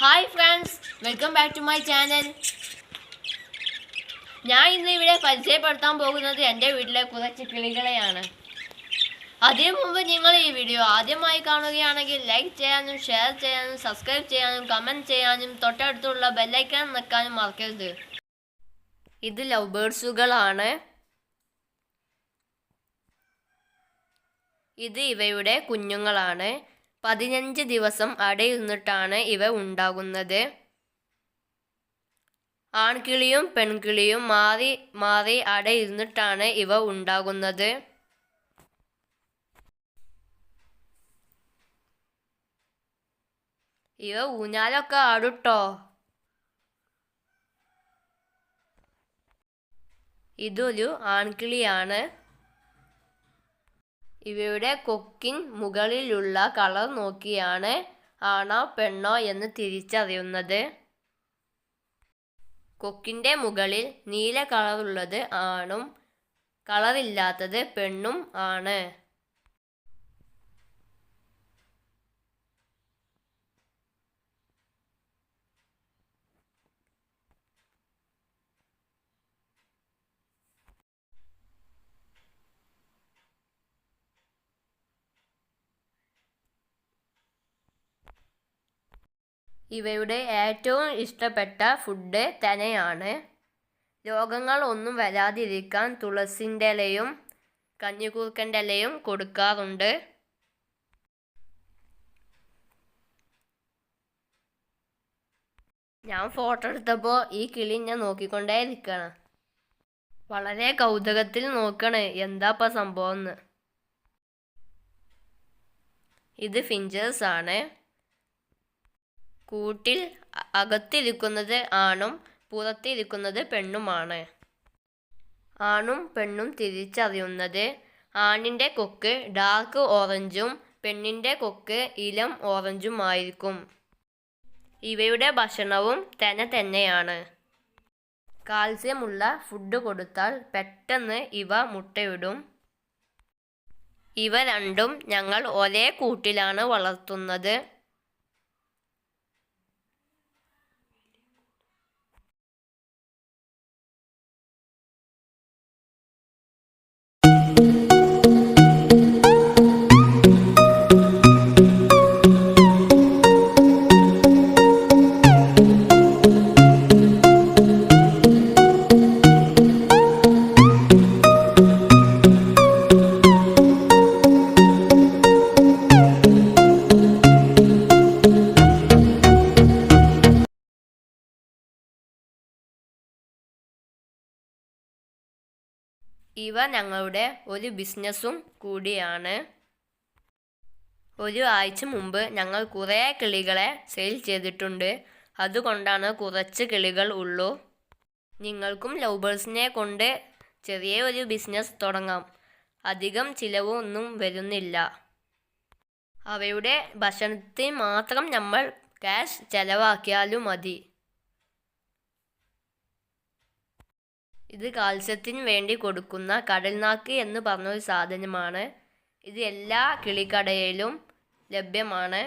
Hi friends welcome back to my channel ഞാൻ ഇന്ന് ഇവിടെ പരിചയപ്പെടുത്താൻ പോകുന്നത് എന്റെ വീട്ടിലെ കുറച്ച് കിളികളെയാണ് അതിനു മുമ്പ് നിങ്ങൾ ഈ വീഡിയോ ആദ്യമായി കാണുകയാണെങ്കിൽ ലൈക്ക് ചെയ്യാനും ഷെയർ ചെയ്യാനും സബ്സ്ക്രൈബ് ചെയ്യാനും കമന്റ് ചെയ്യാനും തൊട്ടടുത്തുള്ള ബെല്ലൈക്കൺ നിൽക്കാനും മറക്കരുത്. ഇത് ലവ് ബേർഡ്സുകളാണ് ഇത് ഇവയുടെ കുഞ്ഞുങ്ങളാണ്. പതിനഞ്ച് ദിവസം അടയിരുന്നിട്ടാണ് ഇവ ഉണ്ടാകുന്നത്. ആൺകിളിയും പെൺകിളിയും മാറി മാറി അടയിരുന്നിട്ടാണ് ഇവ ഉണ്ടാകുന്നത്. ഇവ ഊഞ്ഞാലൊക്കെ ആടുട്ടോ? ഇതൊരു ആൺകിളിയാണ്. ഇവയുടെ കൊക്കിൻ മുകളിലുള്ള കളർ നോക്കിയാണ് ആണോ പെണ്ണോ എന്ന് തിരിച്ചറിയുന്നത്. കൊക്കിന്റെ മുകളിൽ നീല കളറുള്ളത് ആണും കളറില്ലാത്തത് പെണ്ണും ആണ്. ഇവയുടെ ഏറ്റവും ഇഷ്ടപ്പെട്ട ഫുഡ് തനയാണ് രോഗങ്ങൾ ഒന്നും വരാതിരിക്കാൻ തുളസിന്റെ ഇലയും കഞ്ഞിക്കൂർക്കന്റെ ഇലയും കൊടുക്കാറുണ്ട്. ഞാൻ ഫോട്ടോ എടുത്തപ്പോൾ ഈ കിളി ഞാൻ നോക്കിക്കൊണ്ടേ ഇരിക്കണം. വളരെ കൗതുകത്തിൽ നോക്കണേ എന്താപ്പ സംഭവം എന്ന് ഇത് ഫിഞ്ചേഴ്സ് ആണ് കൂട്ടിൽ അകത്തിരിക്കുന്നത് ആണും പുറത്തിരിക്കുന്നത് പെണ്ണുമാണ്. ആണും പെണ്ണും തിരിച്ചറിയുന്നത് ആണിന്റെ കൊക്ക് ഡാർക്ക് ഓറഞ്ചും പെണ്ണിന്റെ കൊക്ക് ഇളം ഓറഞ്ചും ആയിരിക്കും ഇവയുടെ ഭക്ഷണവും തന്നെ തന്നെയാണ്. കാൽസ്യമുള്ള ഫുഡ് കൊടുത്താൽ പെട്ടെന്ന് ഇവ മുട്ടയിടും. ഇവ രണ്ടും ഞങ്ങൾ ഒരേ കൂട്ടിലാണ് വളർത്തുന്നത്. ഇവ ഞങ്ങളുടെ ഒരു ബിസിനസ്സും കൂടിയാണ്. ഒരു ആഴ്ച മുമ്പ് ഞങ്ങൾ കുറേ കിളികളെ സെയിൽ ചെയ്തിട്ടുണ്ട്. അതുകൊണ്ടാണ് കുറച്ച് കിളികൾ ഉള്ളൂ. നിങ്ങൾക്കും ലവ് ബേഴ്സിനെ കൊണ്ട് ചെറിയ ഒരു ബിസിനസ് തുടങ്ങാം. അധികം ചിലവൊന്നും വരുന്നില്ല. അവയുടെ ഭക്ഷണത്തിന് മാത്രം നമ്മൾ ക്യാഷ് ചെലവാക്കിയാലും മതി. ഇത് കാൽസ്യത്തിന് വേണ്ടി കൊടുക്കുന്ന കടൽനാക്ക് എന്ന് പറഞ്ഞൊരു സാധനമാണ്. ഇത് എല്ലാ കിളിക്കടയിലും ലഭ്യമാണ്.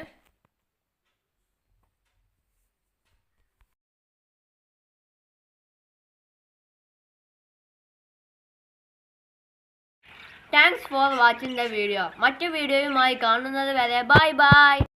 Thanks for watching the video മറ്റു വീഡിയോയുമായി കാണുന്നത് വരെ ബൈ ബൈ